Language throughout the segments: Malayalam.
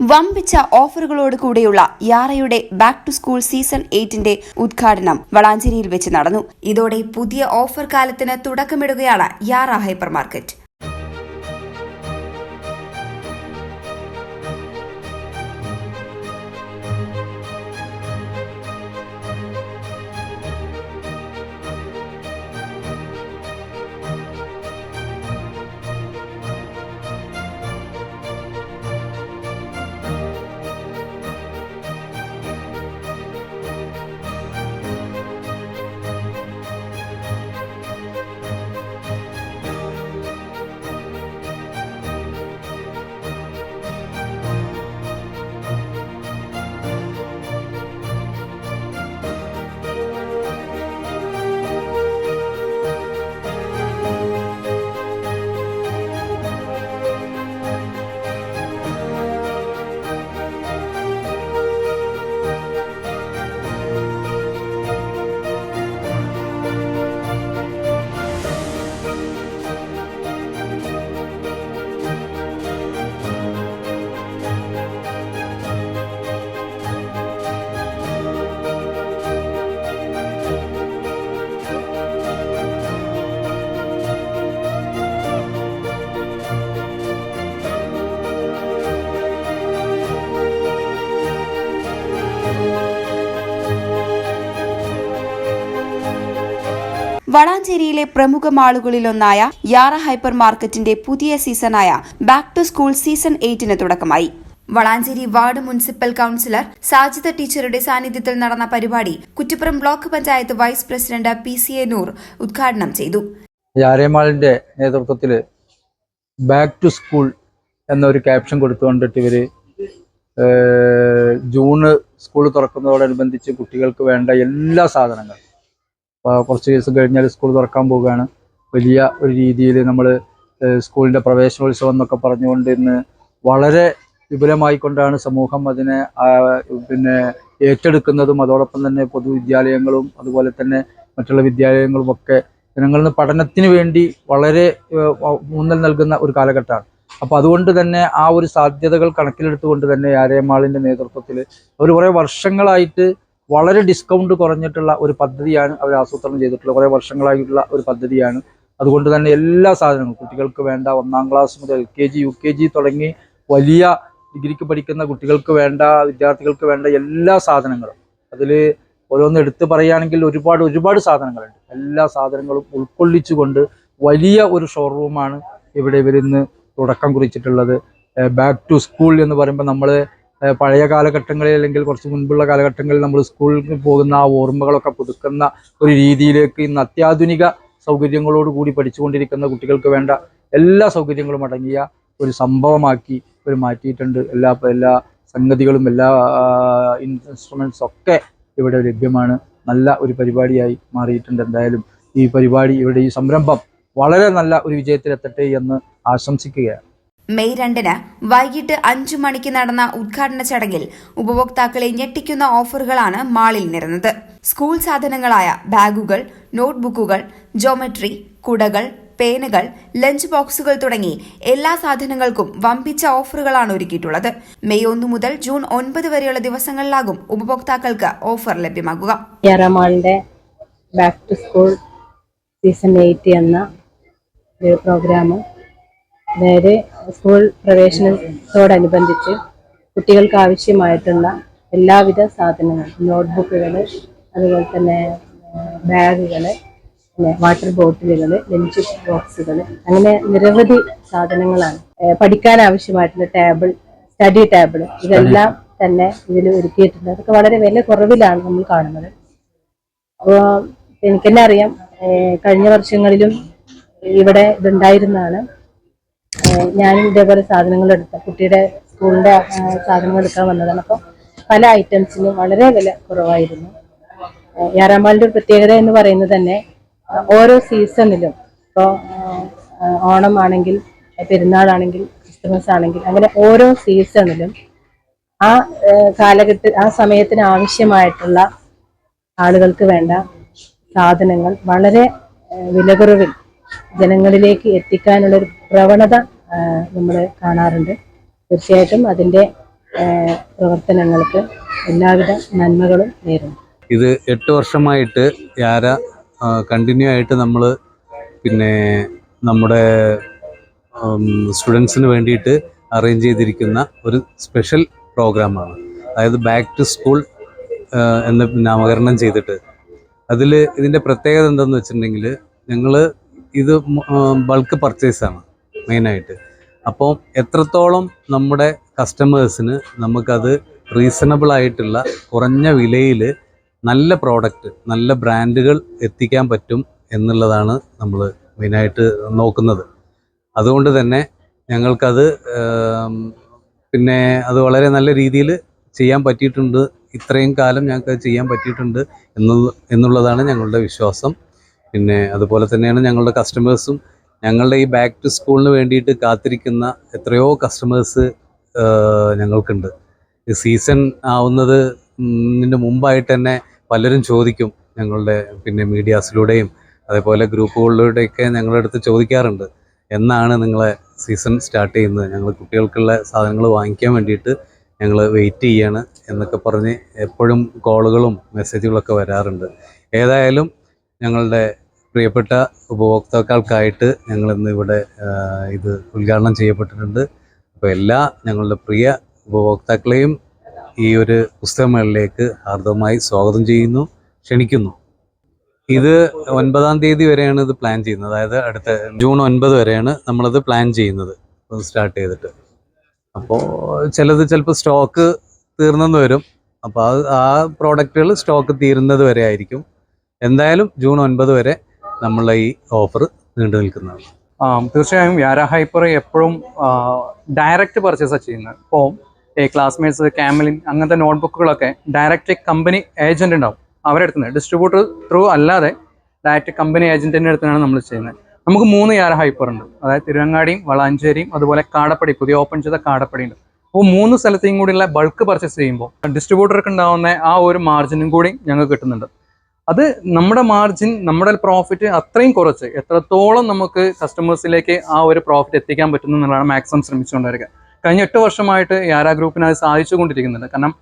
വമ്പിച്ച ഓഫറുകളോട് കൂടെയുള്ള യാറയുടെ ബാക്ക് ടു സ്കൂൾ സീസൺ എയ്റ്റിന്റെ ഉദ്ഘാടനം വളാഞ്ചേരിയിൽ വെച്ച് നടന്നു. ഇതോടെ പുതിയ ഓഫർ കാലത്തിന് തുടക്കമിടുകയാണ് യാറ ഹൈപ്പർ മാർക്കറ്റ് വളാഞ്ചേരിയിലെ പ്രമുഖ മാളുകളിലൊന്നായ യാറ ഹൈപ്പർ മാർക്കറ്റിന്റെ പുതിയ സീസണായ ബാക്ക് ടു സ്കൂൾ സീസൺ എയ്റ്റിന് തുടക്കമായി. Valanchery ward municipal councillor Sajitha ടീച്ചറുടെ സാന്നിധ്യത്തിൽ നടന്ന പരിപാടി Kuttippuram block panchayat vice president P C A Noor ഉദ്ഘാടനം ചെയ്തു. യാരേമാളിന്റെ നേതൃത്വത്തിൽ ബാക്ക് ടു സ്കൂൾ എന്നൊരു ക്യാപ്ഷൻ കൊടുത്തുകൊണ്ടിട്ട് ഇവർ ജൂണ് സ്കൂൾ തുറക്കുന്നതോടനുബന്ധിച്ച് കുട്ടികൾക്ക് വേണ്ട എല്ലാ സാധനങ്ങളും കുറച്ച് ദിവസം കഴിഞ്ഞാൽ സ്കൂൾ തുറക്കാൻ പോവുകയാണ്. വലിയ ഒരു രീതിയിൽ നമ്മൾ സ്കൂളിന്റെ പ്രവേശനോത്സവം എന്നൊക്കെ പറഞ്ഞുകൊണ്ട് ഇന്ന് വളരെ വിപുലമായിക്കൊണ്ടാണ് സമൂഹം അതിനെ പിന്നെ ഏറ്റെടുക്കുന്നതും അതോടൊപ്പം തന്നെ പൊതുവിദ്യാലയങ്ങളും അതുപോലെ തന്നെ മറ്റുള്ള വിദ്യാലയങ്ങളും ഒക്കെ ജനങ്ങളിൽ നിന്ന് പഠനത്തിന് വേണ്ടി വളരെ ഊന്നൽ നൽകുന്ന ഒരു കാലഘട്ടമാണ്. അപ്പോൾ അതുകൊണ്ട് തന്നെ ആ ഒരു സാധ്യതകൾ കണക്കിലെടുത്തുകൊണ്ട് തന്നെ ആരയമാളിന്റെ നേതൃത്വത്തിൽ അവർ കുറേ വർഷങ്ങളായിട്ട് വളരെ ഡിസ്കൗണ്ട് കുറഞ്ഞിട്ടുള്ള ഒരു പദ്ധതിയാണ് അവർ ആസൂത്രണം ചെയ്തിട്ടുള്ളത് കുറേ വർഷങ്ങളായിട്ടുള്ള ഒരു പദ്ധതിയാണ്. അതുകൊണ്ട് തന്നെ എല്ലാ സാധനങ്ങളും കുട്ടികൾക്ക് വേണ്ട ഒന്നാം ക്ലാസ് മുതൽ L K G U K G തുടങ്ങി വലിയ ഡിഗ്രിക്ക് പഠിക്കുന്ന കുട്ടികൾക്ക് വേണ്ട വിദ്യാർത്ഥികൾക്ക് വേണ്ട എല്ലാ സാധനങ്ങളും. അതിൽ ഓരോന്ന് എടുത്തു പറയുകയാണെങ്കിൽ ഒരുപാട് ഒരുപാട് സാധനങ്ങളുണ്ട്. എല്ലാ സാധനങ്ങളും ഉൾക്കൊള്ളിച്ചുകൊണ്ട് വലിയ ഒരു ഷോറൂമാണ് ഇവിടെ ഇവരിന്ന് തുടക്കം കുറിച്ചിട്ടുള്ളത്. ബാക്ക് ടു സ്കൂൾ എന്ന് പറയുമ്പോൾ നമ്മൾ പഴയ കാലഘട്ടങ്ങളിൽ അല്ലെങ്കിൽ കുറച്ച് മുൻപുള്ള കാലഘട്ടങ്ങളിൽ നമ്മൾ സ്കൂളിൽ പോകുന്ന ആ ഓർമ്മകളൊക്കെ പുതുക്കുന്ന ഒരു രീതിയിലേക്ക് ഇന്ന് അത്യാധുനിക സൗകര്യങ്ങളോട് കൂടി പഠിച്ചുകൊണ്ടിരിക്കുന്ന കുട്ടികൾക്ക് വേണ്ട എല്ലാ സൗകര്യങ്ങളും അടങ്ങിയ ഒരു സംഭവമാക്കി ഒരു മാറ്റിയിട്ടുണ്ട്. എല്ലാ എല്ലാ സംഗതികളും എല്ലാ ഇൻസ്ട്രുമെന്റ്സ് ഒക്കെ ഇവിടെ ലഭ്യമാണ്. നല്ല ഒരു പരിപാടിയായി മാറിയിട്ടുണ്ട് എന്തായാലും. ഈ പരിപാടി ഇവിടെ ഈ സംരംഭം വളരെ നല്ല ഒരു വിജയത്തിലെത്തട്ടെ എന്ന് ആശംസിക്കുകയാണ്. മെയ് രണ്ടിന് വൈകിട്ട് അഞ്ചു മണിക്ക് നടന്ന ഉദ്ഘാടന ചടങ്ങിൽ ഉപഭോക്താക്കളെ ഞെട്ടിക്കുന്ന ഓഫറുകളാണ് മാളിൽ നിരന്നത്. സ്കൂൾ സാധനങ്ങളായ ബാഗുകൾ നോട്ട്ബുക്കുകൾ ജോമെട്രി കുടകൾ പേനുകൾ ലഞ്ച് ബോക്സുകൾ തുടങ്ങി എല്ലാ സാധനങ്ങൾക്കും വമ്പിച്ച ഓഫറുകളാണ് ഒരുക്കിയിട്ടുള്ളത്. മെയ് ഒന്ന് മുതൽ ജൂൺ ഒൻപത് വരെയുള്ള ദിവസങ്ങളിലാകും ഉപഭോക്താക്കൾക്ക് ഓഫർ ലഭ്യമാകുക. Back to school season eight എന്ന ഒരു പ്രോഗ്രാം അതായത് സ്കൂൾ പ്രവേശനത്തോടനുബന്ധിച്ച് കുട്ടികൾക്ക് ആവശ്യമായിട്ടുള്ള എല്ലാവിധ സാധനങ്ങളും നോട്ട്ബുക്കുകൾ അതുപോലെ തന്നെ ബാഗുകൾ പിന്നെ വാട്ടർ ബോട്ടിലുകൾ ലഞ്ച് ബോക്സുകൾ അങ്ങനെ നിരവധി സാധനങ്ങളാണ്. പഠിക്കാൻ ആവശ്യമായിട്ടുള്ള ടേബിൾ സ്റ്റഡി ടേബിൾ ഇതെല്ലാം തന്നെ ഇതിൽ ഒരുക്കിയിട്ടുണ്ട്. അതൊക്കെ വളരെ വില കുറവിലാണ് നമ്മൾ കാണുന്നത്. അപ്പോൾ എനിക്കെന്നെ അറിയാം കഴിഞ്ഞ വർഷങ്ങളിലും ഇവിടെ ഇതുണ്ടായിരുന്നതാണ്. ഞാനും ഇതേപോലെ സാധനങ്ങൾ എടുത്ത കുട്ടിയുടെ സ്കൂളിന്റെ ഏഹ് സാധനങ്ങൾ എടുക്കാൻ വന്നതാണ്. അപ്പോൾ പല ഐറ്റംസിനും വളരെ വില കുറവായിരുന്നു. ഏഹ് യാറാമ്പാളിന്റെ ഒരു പ്രത്യേകത എന്ന് പറയുന്നത് തന്നെ ഓരോ സീസണിലും ഇപ്പോൾ ഓണം ആണെങ്കിൽ പെരുന്നാളാണെങ്കിൽ ക്രിസ്മസ് ആണെങ്കിൽ അങ്ങനെ ഓരോ സീസണിലും ആ കാലഘട്ട ആ സമയത്തിന് ആവശ്യമായിട്ടുള്ള ആളുകൾക്ക് വേണ്ട സാധനങ്ങൾ വളരെ വിലകുറവിൽ ജനങ്ങളിലേക്ക് എത്തിക്കാനുള്ളൊരു പ്രവണത നമ്മൾ കാണാറുണ്ട്. തീർച്ചയായിട്ടും അതിന്റെ പ്രവർത്തനങ്ങൾക്ക് എല്ലാവിധ നന്മകളും നേരുന്നു. ഇത് എട്ട് വർഷമായിട്ട് യാര കണ്ടിന്യൂ ആയിട്ട് നമ്മൾ പിന്നെ നമ്മുടെ സ്റ്റുഡൻസിന് വേണ്ടിയിട്ട് അറേഞ്ച് ചെയ്തിരിക്കുന്ന ഒരു സ്പെഷ്യൽ പ്രോഗ്രാമാണ് അതായത് ബാക്ക് ടു സ്കൂൾ എന്ന് നാമകരണം ചെയ്തിട്ട്. അതിൽ ഇതിന്റെ പ്രത്യേകത എന്താണെന്ന് വെച്ചിട്ടുണ്ടെങ്കിൽ ഞങ്ങൾ ഇത് ബൾക്ക് പർച്ചേസാണ് മെയിനായിട്ട് അപ്പോൾ എത്രത്തോളം നമ്മുടെ കസ്റ്റമേഴ്സിന് നമുക്കത് റീസണബിൾ ആയിട്ടുള്ള കുറഞ്ഞ വിലയിൽ നല്ല പ്രോഡക്റ്റ് നല്ല ബ്രാൻഡുകൾ എത്തിക്കാൻ പറ്റും എന്നുള്ളതാണ് നമ്മൾ മെയിനായിട്ട് നോക്കുന്നത്. അതുകൊണ്ട് തന്നെ ഞങ്ങൾക്കത് പിന്നെ അത് വളരെ നല്ല രീതിയിൽ ചെയ്യാൻ പറ്റിയിട്ടുണ്ട്. ഇത്രയും കാലം ഞങ്ങൾക്ക് ചെയ്യാൻ പറ്റിയിട്ടുണ്ട് എന്നുള്ള എന്നുള്ളതാണ് ഞങ്ങളുടെ വിശ്വാസം. പിന്നെ അതുപോലെ തന്നെയാണ് ഞങ്ങളുടെ കസ്റ്റമേഴ്സും ഞങ്ങളുടെ ഈ ബാക്ക് ടു സ്കൂളിന് വേണ്ടിയിട്ട് കാത്തിരിക്കുന്ന എത്രയോ കസ്റ്റമേഴ്സ് ഞങ്ങൾക്കുണ്ട്. സീസൺ ആവുന്നത് മുമ്പായിട്ട് തന്നെ പലരും ചോദിക്കും ഞങ്ങളുടെ പിന്നെ മീഡിയാസിലൂടെയും അതേപോലെ ഗ്രൂപ്പുകളിലൂടെയൊക്കെ ഞങ്ങളുടെ അടുത്ത് ചോദിക്കാറുണ്ട്. എന്നാണ് നിങ്ങളെ സീസൺ സ്റ്റാർട്ട് ചെയ്യുന്നത്? ഞങ്ങൾ കുട്ടികൾക്കുള്ള സാധനങ്ങൾ വാങ്ങിക്കാൻ വേണ്ടിയിട്ട് ഞങ്ങൾ വെയിറ്റ് ചെയ്യാണ് എന്നൊക്കെ പറഞ്ഞ് എപ്പോഴും കോളുകളും മെസ്സേജുകളൊക്കെ വരാറുണ്ട്. ഏതായാലും ഞങ്ങളുടെ പ്രിയപ്പെട്ട ഉപഭോക്താക്കൾക്കായിട്ട് ഞങ്ങൾ ഇന്ന് ഇവിടെ ഇത് ഉദ്ഘാടനം ചെയ്യപ്പെട്ടിട്ടുണ്ട്. അപ്പോൾ എല്ലാ ഞങ്ങളുടെ പ്രിയ ഉപഭോക്താക്കളെയും ഈ ഒരു പുസ്തകമേളയിലേക്ക് ഹാർദവമായി സ്വാഗതം ചെയ്യുന്നു ക്ഷണിക്കുന്നു. ഇത് ഒൻപതാം തീയതി വരെയാണ് ഇത് പ്ലാൻ ചെയ്യുന്നത്. അതായത് അടുത്ത ജൂൺ ഒൻപത് വരെയാണ് നമ്മളത് പ്ലാൻ ചെയ്യുന്നത്. സ്റ്റാർട്ട് ചെയ്തിട്ട്. അപ്പോൾ ചിലത് ചിലപ്പോൾ സ്റ്റോക്ക് തീർന്നെന്ന് വരും. അപ്പോൾ ആ പ്രോഡക്റ്റുകൾ സ്റ്റോക്ക് തീരുന്നത് വരെ ആയിരിക്കും. എന്തായാലും ജൂൺ ഒൻപത് വരെ നമ്മളെ ഈ ഓഫർ നീണ്ടു നിൽക്കുന്നതാണ്. തീർച്ചയായും വ്യാര ഹൈപ്പർ എപ്പോഴും ഡയറക്റ്റ് പർച്ചേസാണ് ചെയ്യുന്നത്. ഇപ്പോൾ ഈ ക്ലാസ്മേറ്റ്സ് ക്യാമലിൻ അങ്ങനത്തെ നോട്ട്ബുക്കുകളൊക്കെ ഡയറക്റ്റ് കമ്പനി ഏജന്റ് ഉണ്ടാവും. അവരെ അടുത്ത് ഡിസ്ട്രിബ്യൂട്ടർ ത്രൂ അല്ലാതെ ഡയറക്റ്റ് കമ്പനി ഏജന്റിന്റെ അടുത്താണ് നമ്മൾ ചെയ്യുന്നത്. നമുക്ക് മൂന്ന് യാര ഹൈപ്പർ ഉണ്ട്. അതായത് തിരുവങ്ങാടിയും വളാഞ്ചേരിയും അതുപോലെ കാടപ്പടി പുതിയ ഓപ്പൺ ചെയ്ത കാടപ്പടി ഉണ്ട്. അപ്പോൾ മൂന്ന് സ്ഥലത്തെയും കൂടിയുള്ള ബൾക്ക് പർച്ചേസ് ചെയ്യുമ്പോൾ ഡിസ്ട്രിബ്യൂട്ടർക്ക് ഉണ്ടാകുന്ന ആ ഒരു മാർജിനും കൂടി ഞങ്ങൾക്ക് കിട്ടുന്നുണ്ട്. അത് നമ്മുടെ മാർജിൻ നമ്മുടെ പ്രോഫിറ്റ് അത്രയും കുറച്ച്. എത്രത്തോളം നമുക്ക് കസ്റ്റമേഴ്സിലേക്ക് ആ ഒരു പ്രോഫിറ്റ് എത്തിക്കാൻ പറ്റുന്നു എന്നുള്ളതാണ് മാക്സിമം ശ്രമിച്ചുകൊണ്ടിരിക്കുക. കഴിഞ്ഞ എട്ട് വർഷമായിട്ട് യാരാ ഗ്രൂപ്പിന് അത് സാധിച്ചുകൊണ്ടിരിക്കുന്നുണ്ട്. കാരണം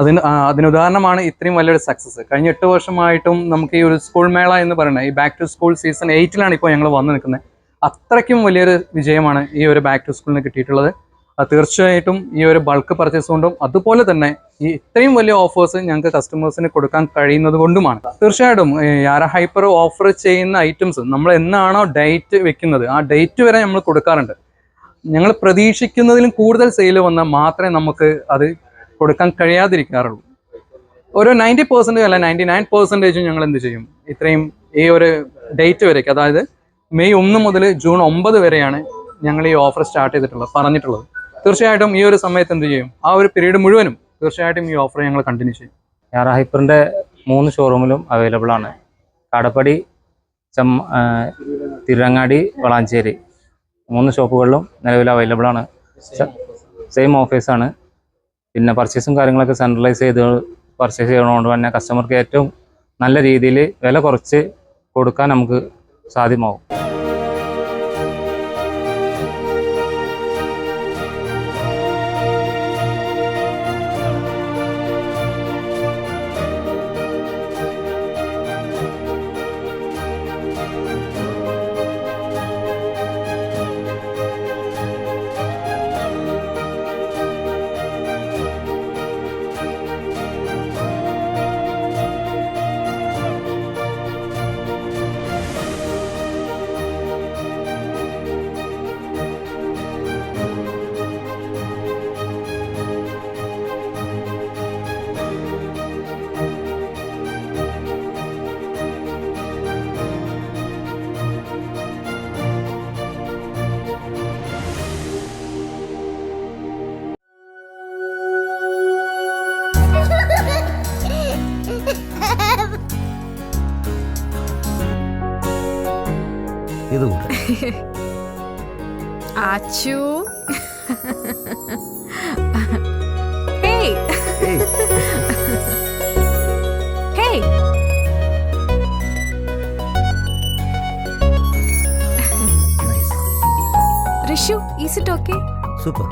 അതിന് അതിനുദാഹരണമാണ് ഇത്രയും വലിയൊരു സക്സസ് കഴിഞ്ഞ എട്ട് വർഷമായിട്ടും നമുക്ക് ഈ ഒരു സ്കൂൾ മേള എന്ന് പറയുന്നത് ഈ ബാക്ക് ടു സ്കൂൾ സീസൺ എയ്റ്റിലാണ് ഇപ്പോൾ ഞങ്ങൾ വന്നു നിൽക്കുന്നത്. അത്രയ്ക്കും വലിയൊരു വിജയമാണ് ഈ ഒരു ബാക്ക് ടു സ്കൂളിന് കിട്ടിയിട്ടുള്ളത്. തീർച്ചയായിട്ടും ഈ ഒരു ബൾക്ക് പർച്ചേസ് കൊണ്ടും അതുപോലെ തന്നെ ഈ ഇത്രയും വലിയ ഓഫേഴ്സ് ഞങ്ങൾക്ക് കസ്റ്റമേഴ്സിന് കൊടുക്കാൻ കഴിയുന്നത് കൊണ്ടുമാണ്. തീർച്ചയായിട്ടും യാര ഹൈപ്പർ ഓഫർ ചെയ്യുന്ന ഐറ്റംസ് നമ്മൾ എന്നാണോ ഡേറ്റ് വെക്കുന്നത് ആ ഡേറ്റ് വരെ നമ്മൾ കൊടുക്കാറുണ്ട്. ഞങ്ങൾ പ്രതീക്ഷിക്കുന്നതിലും കൂടുതൽ സെയിൽ വന്നാൽ മാത്രമേ നമുക്ക് അത് കൊടുക്കാൻ കഴിയാതിരിക്കാറുള്ളൂ. ഒരു നയന്റി പെർസെന്റേജ് അല്ല നയന്റി നയൻ പെർസെന്റേജും ഞങ്ങൾ എന്ത് ചെയ്യും? ഇത്രയും ഈ ഒരു ഡേറ്റ് വരേക്ക് അതായത് മെയ് ഒന്ന് മുതൽ ജൂൺ ഒമ്പത് വരെയാണ് ഞങ്ങൾ ഈ ഓഫർ സ്റ്റാർട്ട് ചെയ്തിട്ടുള്ളത് പറഞ്ഞിട്ടുള്ളത്. തീർച്ചയായിട്ടും ഈ ഒരു സമയത്ത് എന്ത് ചെയ്യും? ആ ഒരു പീരീഡ് മുഴുവനും തീർച്ചയായിട്ടും ഈ ഓഫർ ഞങ്ങൾ കണ്ടിന്യൂ ചെയ്യും. യാറ ഹൈപ്പറിന്റെ മൂന്ന് ഷോറൂമിലും അവൈലബിൾ ആണ്. കാടപ്പടി ചം തിരങ്ങാടി വളാഞ്ചേരി. മൂന്ന് ഷോപ്പുകളിലും നിലവിൽ അവൈലബിൾ ആണ്. സെയിം ഓഫീസാണ് പിന്നെ പർച്ചേസും കാര്യങ്ങളൊക്കെ സെൻട്രലൈസ് ചെയ്ത് പർച്ചേസ് ചെയ്യണതുകൊണ്ട് തന്നെ കസ്റ്റമർക്ക് ഏറ്റവും നല്ല രീതിയിൽ വില കുറച്ച് കൊടുക്കാൻ നമുക്ക് സാധ്യമാവും. Acu. hey. Hey. hey. Rishu, is it okay? Super.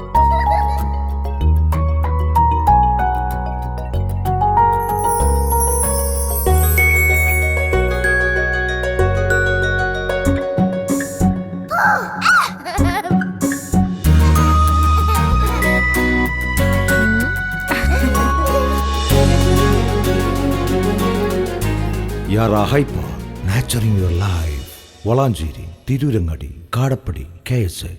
Yara hyper nurturing your life Valanchery Tirurangadi Kadappadi K S A